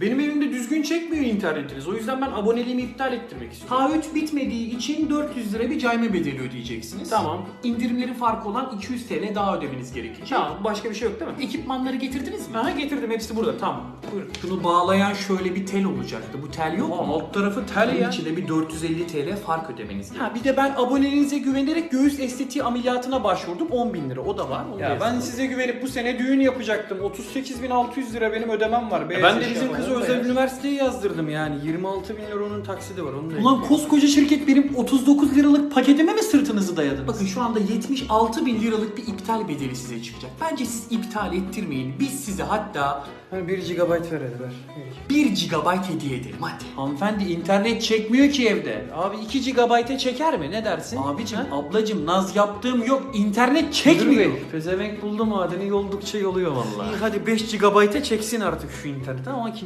Benim evimde düzgün çekmiyor internetiniz. O yüzden ben aboneliğimi iptal ettirmek istiyorum. Taahhüt bitmediği için 400 lira bir cayma bedeli ödeyeceksiniz. Tamam. İndirimleri farkı olan 200 TL daha ödemeniz gerekecek. Tamam başka bir şey yok değil mi? Ekipmanları getirdiniz mi? Aha getirdim hepsi burada tamam. Buyurun. Şunu bağlayan şöyle bir tel olacaktı. Bu tel yok Aa, mu? alt tarafı tel ya. içinde bir 450 TL fark ödemeniz gerekiyor. Ha bir de ben aboneliğinize güvenerek göğüs estetiği ameliyatına başvurdum 10 bin lira o da var. Onu da Ya ben yazalım. size güvenip bu sene düğün yapacaktım. 38.600 lira benim ödemem var. Beyaz ben de bizim da özel ya. Üniversiteye yazdırdım yani 26 bin lira onun taksidi var onu da Ulan koskoca şirket benim 39 liralık paketime mi sırtınızı dayadınız? Bakın şu anda 76 bin liralık bir iptal bedeli size çıkacak. Bence siz iptal ettirmeyin. Biz size hatta Hani 1 GB ver hadi ver. 1 GB hediye edelim hadi. Hanımefendi internet çekmiyor ki evde. Abi 2 GB'e çeker mi ne dersin? Abicim, Ha? ablacım naz yaptığım yok. İnternet Müdür çekmiyor. Bey, Pezevenk buldu madeni yoldukça yoluyor vallahi. İyi hadi 5 GB'e çeksin artık şu internet ama kimse